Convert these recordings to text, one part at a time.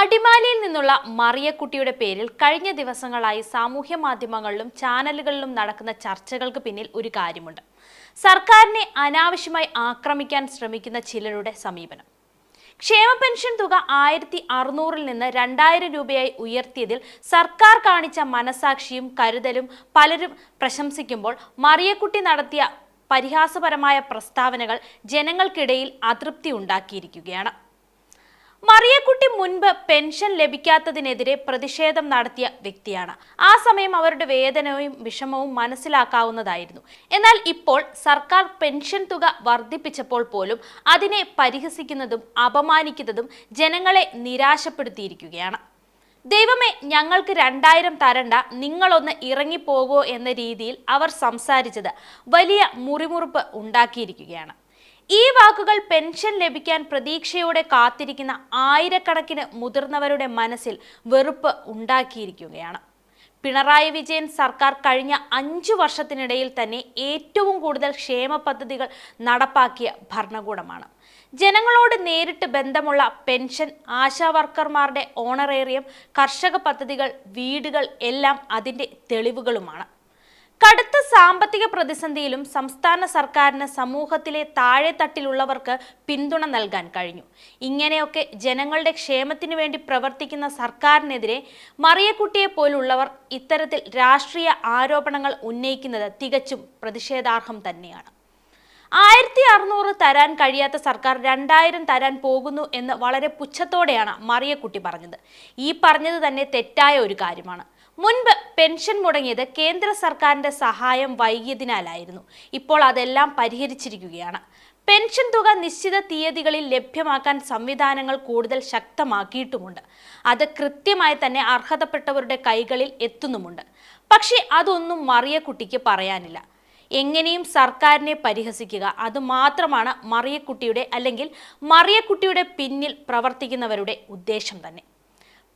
അടിമാലിയിൽ നിന്നുള്ള മറിയക്കുട്ടിയുടെ പേരിൽ കഴിഞ്ഞ ദിവസങ്ങളായി സാമൂഹ്യ മാധ്യമങ്ങളിലും ചാനലുകളിലും നടക്കുന്ന ചർച്ചകൾക്ക് പിന്നിൽ ഒരു കാര്യമുണ്ട്. സർക്കാരിനെ അനാവശ്യമായി ആക്രമിക്കാൻ ശ്രമിക്കുന്ന ചിലരുടെ സമീപനം. ക്ഷേമ പെൻഷൻ തുക ആയിരത്തി അറുന്നൂറിൽ നിന്ന് രണ്ടായിരം രൂപയായി ഉയർത്തിയതിൽ സർക്കാർ കാണിച്ച മനസാക്ഷിയും കരുതലും പലരും പ്രശംസിക്കുമ്പോൾ മറിയക്കുട്ടി നടത്തിയ പരിഹാസപരമായ പ്രസ്താവനകൾ ജനങ്ങൾക്കിടയിൽ അതൃപ്തി ഉണ്ടാക്കിയിരിക്കുകയാണ്. മറിയക്കുട്ടി മുൻപ് പെൻഷൻ ലഭിക്കാത്തതിനെതിരെ പ്രതിഷേധം നടത്തിയ വ്യക്തിയാണ്. ആ സമയം അവരുടെ വേദനയും വിഷമവും മനസ്സിലാക്കാവുന്നതായിരുന്നു. എന്നാൽ ഇപ്പോൾ സർക്കാർ പെൻഷൻ തുക വർദ്ധിപ്പിച്ചപ്പോൾ പോലും അതിനെ പരിഹസിക്കുന്നതും അപമാനിക്കുന്നതും ജനങ്ങളെ നിരാശപ്പെടുത്തിയിരിക്കുകയാണ്. ദൈവമേ ഞങ്ങൾക്ക് രണ്ടായിരം തരണ്ട നിങ്ങളൊന്ന് ഇറങ്ങിപ്പോകോ എന്ന രീതിയിൽ അവർ സംസാരിച്ചത് വലിയ മുറിമുറുപ്പ് ഉണ്ടാക്കിയിരിക്കുകയാണ്. ഈ വാക്കുകൾ പെൻഷൻ ലഭിക്കാൻ പ്രതീക്ഷയോടെ കാത്തിരിക്കുന്ന ആയിരക്കണക്കിന് മുതിർന്നവരുടെ മനസ്സിൽ വെറുപ്പ് ഉണ്ടാക്കിയിരിക്കുകയാണ്. പിണറായി വിജയൻ സർക്കാർ കഴിഞ്ഞ അഞ്ചു വർഷത്തിനിടയിൽ തന്നെ ഏറ്റവും കൂടുതൽ ക്ഷേമ പദ്ധതികൾ നടപ്പാക്കിയ ഭരണകൂടമാണ്. ജനങ്ങളോട് നേരിട്ട് ബന്ധമുള്ള പെൻഷൻ ആശാവർക്കർമാരുടെ ഓണറേറിയം കർഷക പദ്ധതികൾ വീടുകൾ എല്ലാം അതിന്റെ തെളിവുകളുമാണ്. കടുത്ത സാമ്പത്തിക പ്രതിസന്ധിയിലും സംസ്ഥാന സർക്കാരിന് സമൂഹത്തിലെ താഴെ തട്ടിലുള്ളവർക്ക് പിന്തുണ നൽകാൻ കഴിഞ്ഞു. ഇങ്ങനെയൊക്കെ ജനങ്ങളുടെ ക്ഷേമത്തിനു വേണ്ടി പ്രവർത്തിക്കുന്ന സർക്കാരിനെതിരെ മറിയക്കുട്ടിയെ പോലുള്ളവർ ഇത്തരത്തിൽ രാഷ്ട്രീയ ആരോപണങ്ങൾ ഉന്നയിക്കുന്നത് തികച്ചും പ്രതിഷേധാർഹം തന്നെയാണ്. ആയിരത്തി അറുന്നൂറ് തരാൻ കഴിയാത്ത സർക്കാർ രണ്ടായിരം തരാൻ പോകുന്നു എന്ന് വളരെ പുച്ഛത്തോടെയാണ് മറിയക്കുട്ടി പറഞ്ഞത്. ഈ പറഞ്ഞത് തന്നെ തെറ്റായ ഒരു കാര്യമാണ്. മുൻപ് പെൻഷൻ മുടങ്ങിയത് കേന്ദ്ര സർക്കാരിന്റെ സഹായം വൈകിയതിനാലായിരുന്നു. ഇപ്പോൾ അതെല്ലാം പരിഹരിച്ചിരിക്കുകയാണ്. പെൻഷൻ തുക നിശ്ചിത തീയതികളിൽ ലഭ്യമാക്കാൻ സംവിധാനങ്ങൾ കൂടുതൽ ശക്തമാക്കിയിട്ടുമുണ്ട്. അത് കൃത്യമായി തന്നെ അർഹതപ്പെട്ടവരുടെ കൈകളിൽ എത്തുന്നുമുണ്ട്. പക്ഷേ അതൊന്നും മറിയക്കുട്ടിക്ക് പറയാനില്ല. എങ്ങനെയും സർക്കാരിനെ പരിഹസിക്കുക. അത് മാത്രമാണ് മറിയക്കുട്ടിയുടെ അല്ലെങ്കിൽ മറിയക്കുട്ടിയുടെ പിന്നിൽ പ്രവർത്തിക്കുന്നവരുടെ ഉദ്ദേശം തന്നെ.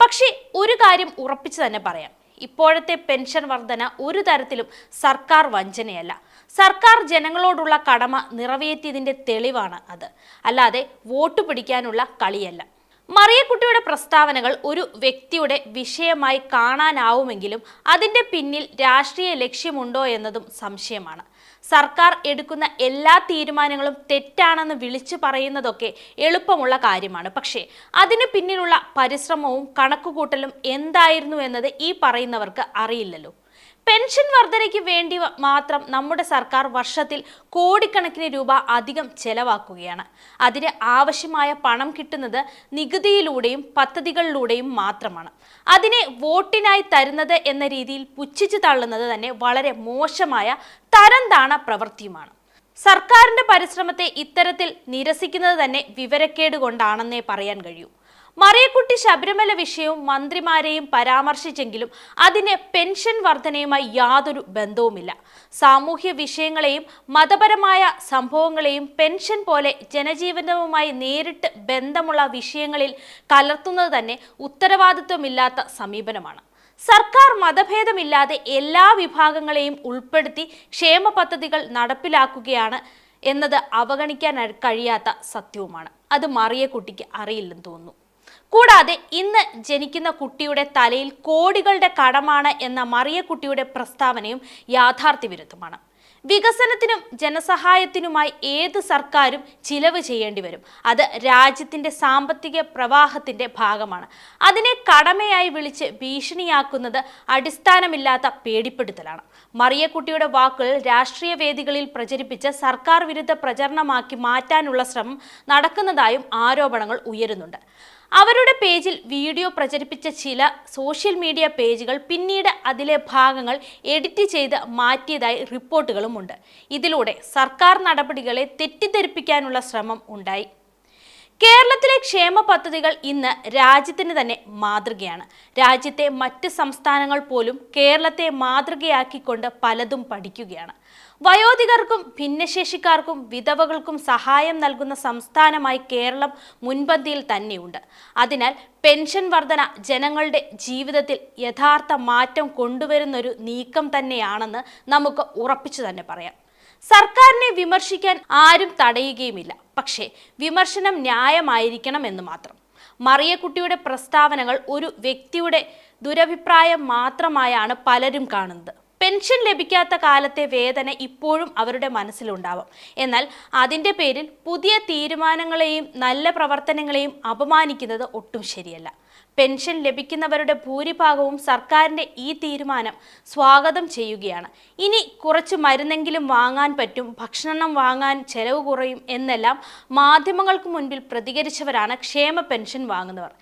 പക്ഷേ ഒരു കാര്യം ഉറപ്പിച്ചു തന്നെ പറയാം. ഇപ്പോഴത്തെ പെൻഷൻ വർധന ഒരു തരത്തിലും സർക്കാർ വഞ്ചനയല്ല. സർക്കാർ ജനങ്ങളോടുള്ള കടമ നിറവേറ്റിയതിന്റെ തെളിവാണ് അത്. അല്ലാതെ വോട്ട് പിടിക്കാനുള്ള കളിയല്ല. മറിയക്കുട്ടിയുടെ പ്രസ്താവനകൾ ഒരു വ്യക്തിയുടെ വിഷയമായി കാണാനാവുമെങ്കിലും അതിന്റെ പിന്നിൽ രാഷ്ട്രീയ ലക്ഷ്യമുണ്ടോ എന്നതും സംശയമാണ്. സർക്കാർ എടുക്കുന്ന എല്ലാ തീരുമാനങ്ങളും തെറ്റാണെന്ന് വിളിച്ചു പറയുന്നതൊക്കെ എളുപ്പമുള്ള കാര്യമാണ്. പക്ഷേ അതിന് പിന്നിലുള്ള പരിശ്രമവും കണക്കുകൂട്ടലും എന്തായിരുന്നു എന്നത് ഈ പറയുന്നവർക്ക് അറിയില്ലല്ലോ. പെൻഷൻ വർധനയ്ക്ക് വേണ്ടി മാത്രം നമ്മുടെ സർക്കാർ വർഷത്തിൽ കോടിക്കണക്കിന് രൂപ അധികം ചെലവാക്കുകയാണ്. അതിന് ആവശ്യമായ പണം കിട്ടുന്നത് നികുതിയിലൂടെയും പദ്ധതികളിലൂടെയും മാത്രമാണ്. അതിനെ വോട്ടിനായി തരുന്നത് എന്ന രീതിയിൽ പുച്ഛിച്ചു തള്ളുന്നത് തന്നെ വളരെ മോശമായ തരംതാണ പ്രവൃത്തിയുമാണ്. സർക്കാരിന്റെ പരിശ്രമത്തെ ഇത്തരത്തിൽ നിരസിക്കുന്നത് തന്നെ വിവരക്കേട് കൊണ്ടാണെന്നേ പറയാൻ കഴിയൂ. മറിയക്കുട്ടി ശബരിമല വിഷയവും മന്ത്രിമാരെയും പരാമർശിച്ചെങ്കിലും അതിന് പെൻഷൻ വർധനയുമായി യാതൊരു ബന്ധവുമില്ല. സാമൂഹ്യ വിഷയങ്ങളെയും മതപരമായ സംഭവങ്ങളെയും പെൻഷൻ പോലെ ജനജീവനവുമായി നേരിട്ട് ബന്ധമുള്ള വിഷയങ്ങളിൽ കലർത്തുന്നത് തന്നെ ഉത്തരവാദിത്വമില്ലാത്ത സമീപനമാണ്. സർക്കാർ മതഭേദമില്ലാതെ എല്ലാ വിഭാഗങ്ങളെയും ഉൾപ്പെടുത്തി ക്ഷേമ പദ്ധതികൾ നടപ്പിലാക്കുകയാണ് എന്നത് അവഗണിക്കാൻ കഴിയാത്ത സത്യവുമാണ്. അത് മറിയക്കുട്ടിക്ക് അറിയില്ലെന്ന് തോന്നുന്നു. കൂടാതെ ഇന്ന് ജനിക്കുന്ന കുട്ടിയുടെ തലയിൽ കോടികളുടെ കടമാണ് എന്ന മറിയക്കുട്ടിയുടെ പ്രസ്താവനയും യാഥാർത്ഥ്യ വിരുദ്ധമാണ്. വികസനത്തിനും ജനസഹായത്തിനുമായി ഏത് സർക്കാരും ചിലവ് ചെയ്യേണ്ടി വരും. അത് രാജ്യത്തിന്റെ സാമ്പത്തിക പ്രവാഹത്തിന്റെ ഭാഗമാണ്. അതിനെ കടമയായി വിളിച്ച് ഭീഷണിയാക്കുന്നത് അടിസ്ഥാനമില്ലാത്ത പേടിപ്പെടുത്തലാണ്. മറിയക്കുട്ടിയുടെ വാക്കുകൾ രാഷ്ട്രീയ വേദികളിൽ പ്രചരിപ്പിച്ച് സർക്കാർ വിരുദ്ധ പ്രചരണമാക്കി മാറ്റാനുള്ള ശ്രമം നടക്കുന്നതായും ആരോപണങ്ങൾ ഉയരുന്നുണ്ട്. അവരുടെ പേജിൽ വീഡിയോ പ്രചരിപ്പിച്ച ചില സോഷ്യൽ മീഡിയ പേജുകൾ പിന്നീട് അതിലെ ഭാഗങ്ങൾ എഡിറ്റ് ചെയ്ത് മാറ്റിയതായി റിപ്പോർട്ടുകളുമുണ്ട്. ഇതിലൂടെ സർക്കാർ നടപടികളെ തെറ്റിദ്ധരിപ്പിക്കാനുള്ള ശ്രമം ഉണ്ടായി. കേരളത്തിലെ ക്ഷേമ പദ്ധതികൾ ഇന്ന് രാജ്യത്തിന് തന്നെ മാതൃകയാണ്. രാജ്യത്തെ മറ്റ് സംസ്ഥാനങ്ങൾ പോലും കേരളത്തെ മാതൃകയാക്കിക്കൊണ്ട് പലതും പഠിക്കുകയാണ്. വയോധികർക്കും ഭിന്നശേഷിക്കാർക്കും വിധവകൾക്കും സഹായം നൽകുന്ന സംസ്ഥാനമായി കേരളം മുൻപന്തിയിൽ തന്നെയുണ്ട്. അതിനാൽ പെൻഷൻ വർധന ജനങ്ങളുടെ ജീവിതത്തിൽ യഥാർത്ഥ മാറ്റം കൊണ്ടുവരുന്നൊരു നീക്കം തന്നെയാണെന്ന് നമുക്ക് ഉറപ്പിച്ചു തന്നെ പറയാം. സർക്കാരിനെ വിമർശിക്കാൻ ആരും തടയുകയുമില്ല. പക്ഷേ വിമർശനം ന്യായമായിരിക്കണം എന്ന് മാത്രം. മറിയക്കുട്ടിയുടെ പ്രസ്താവനകൾ ഒരു വ്യക്തിയുടെ ദുരഭിപ്രായം മാത്രമായാണ് പലരും കാണുന്നത്. പെൻഷൻ ലഭിക്കാത്ത കാലത്തെ വേദന ഇപ്പോഴും അവരുടെ മനസ്സിലുണ്ടാവാം. എന്നാൽ അതിന്റെ പേരിൽ പുതിയ തീരുമാനങ്ങളെയും നല്ല പ്രവർത്തനങ്ങളെയും അപമാനിക്കുന്നത് ഒട്ടും ശരിയല്ല. പെൻഷൻ ലഭിക്കുന്നവരുടെ ഭൂരിഭാഗവും സർക്കാരിന്റെ ഈ തീരുമാനം സ്വാഗതം ചെയ്യുകയാണ്. ഇനി കുറച്ച് മരുന്നെങ്കിലും വാങ്ങാൻ പറ്റും ഭക്ഷണം വാങ്ങാൻ ചെലവ് കുറയും എന്നെല്ലാം മാധ്യമങ്ങൾക്ക് മുൻപിൽ പ്രതികരിച്ചവരാണ് ക്ഷേമ പെൻഷൻ വാങ്ങുന്നവർ.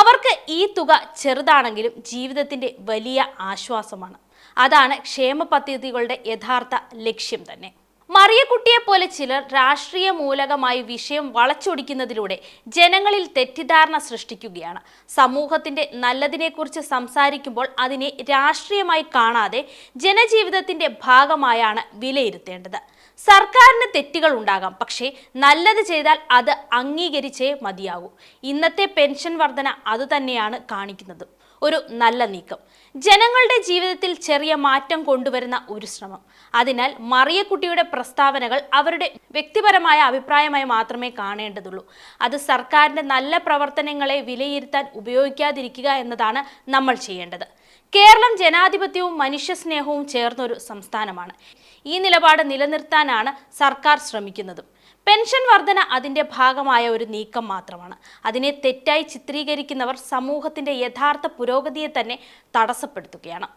അവർക്ക് ഈ തുക ചെറുതാണെങ്കിലും ജീവിതത്തിന്റെ വലിയ ആശ്വാസമാണ്. അതാണ് ക്ഷേമ പദ്ധതികളുടെ യഥാർത്ഥ ലക്ഷ്യം തന്നെ. മറിയക്കുട്ടിയെ പോലെ ചിലർ രാഷ്ട്രീയ മൂലകമായി വിഷയം വളച്ചൊടിക്കുന്നതിലൂടെ ജനങ്ങളിൽ തെറ്റിദ്ധാരണ സൃഷ്ടിക്കുകയാണ്. സമൂഹത്തിന്റെ നല്ലതിനെക്കുറിച്ച് സംസാരിക്കുമ്പോൾ അതിനെ രാഷ്ട്രീയമായി കാണാതെ ജനജീവിതത്തിന്റെ ഭാഗമായാണ് വിലയിരുത്തേണ്ടത്. സർക്കാരിന് തെറ്റുകൾ ഉണ്ടാകാം പക്ഷേ നല്ലത് ചെയ്താൽ അത് അംഗീകരിച്ചേ മതിയാകൂ. ഇന്നത്തെ പെൻഷൻ വർധന അതുതന്നെയാണ് കാണിക്കുന്നത്. ഒരു നല്ല നീക്കം. ജനങ്ങളുടെ ജീവിതത്തിൽ ചെറിയ മാറ്റം കൊണ്ടുവരുന്ന ഒരു ശ്രമം. അതിനാൽ മറിയക്കുട്ടിയുടെ പ്രസ്താവനകൾ അവരുടെ വ്യക്തിപരമായ അഭിപ്രായമായി മാത്രമേ കാണേണ്ടതുള്ളൂ. അത് സർക്കാരിന്റെ നല്ല പ്രവർത്തനങ്ങളെ വിലയിരുത്താൻ ഉപയോഗിക്കാതിരിക്കുക എന്നതാണ് നമ്മൾ ചെയ്യേണ്ടത്. കേരളം ജനാധിപത്യവും മനുഷ്യസ്നേഹവും ചേർന്നൊരു സംസ്ഥാനമാണ്. ഈ നിലപാട് നിലനിർത്താനാണ് സർക്കാർ ശ്രമിക്കുന്നതും. പെൻഷൻ വർധന അതിന്റെ ഭാഗമായ ഒരു നീക്കം മാത്രമാണ്. അതിനെ തെറ്റായി ചിത്രീകരിക്കുന്നവർ സമൂഹത്തിന്റെ യഥാർത്ഥ പുരോഗതിയെ തന്നെ തടസ്സപ്പെടുത്തുകയാണ്.